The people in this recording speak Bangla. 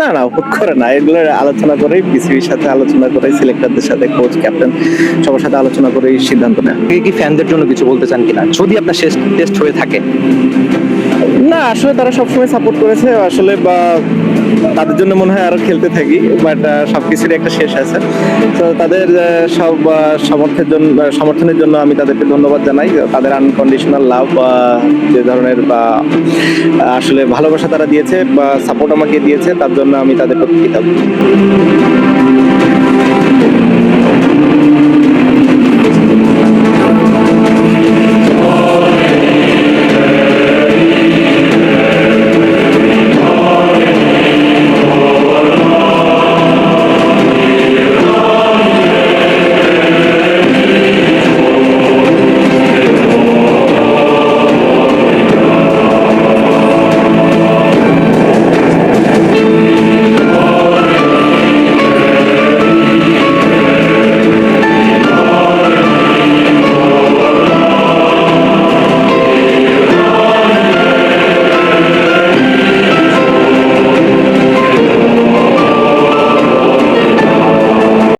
না না, হুট করে না। এগুলো আলোচনা করেই বিসিবির সাথে আলোচনা করে সিলেক্টরদের সাথে কোচ ক্যাপ্টেন সবার সাথে আলোচনা করেই সিদ্ধান্ত নেয়। কি ফ্যানদের জন্য কিছু বলতে চান কিনা? যদি আপনার শেষ টেস্ট হয়ে থাকে। না, আসলে তারা সবসময় সাপোর্ট করেছে, আসলে বা তাদের জন্য মনে হয় আরও খেলতে থাকি বাট সবকিছুরই একটা শেষ আছে। তো তাদের সব সমর্থের জন্য সমর্থনের জন্য আমি তাদেরকে ধন্যবাদ জানাই তাদের আনকন্ডিশনাল লাভ বা যে ধরনের বা, আসলে ভালোবাসা তারা দিয়েছে, বা সাপোর্ট আমাকে দিয়েছে, তার জন্য আমি তাদের প্রতি কৃতজ্ঞ